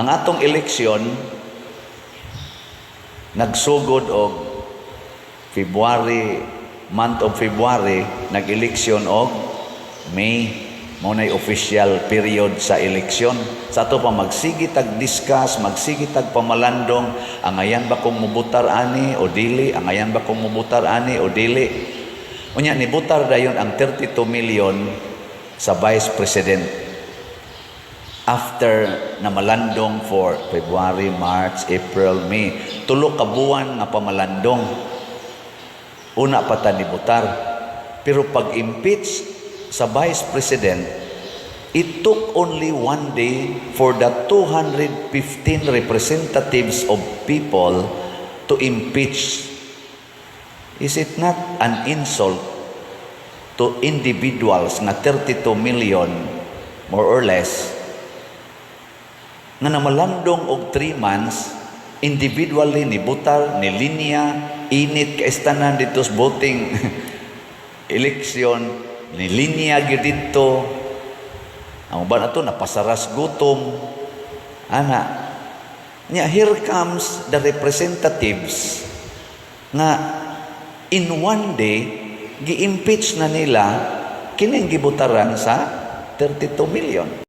Ang atong eleksyon nagsugod og February month of February nag-eleksyon og May mo nay official period sa eleksyon. Sa ato pa magsigi tag discuss, magsigi tag pamalandong, ang ayan ba kung mubutar ani o dili, ang ayan ba kung mubutar ani o dili. Unya ni butar dayon ang 32 million sa Vice President after na malandong for February, March, April, May. Tulo ka buwan nga pamalandong. Una pa ta ni butar. Pero pag impeach sa Vice President, it took only one day for the 215 representatives of people to impeach. Is it not an insult to individuals na 32 million, more or less, nga namalandong og 3 months, individually ni Butar, ni Linya, init ka istanan dito sa voting eleksyon, ni Linya gyud dito. Ang ba na to, napasaras gutom. Ana, Nya, here comes the representatives nga in one day, gi-impeach na nila kining gibutaran sa 32 million.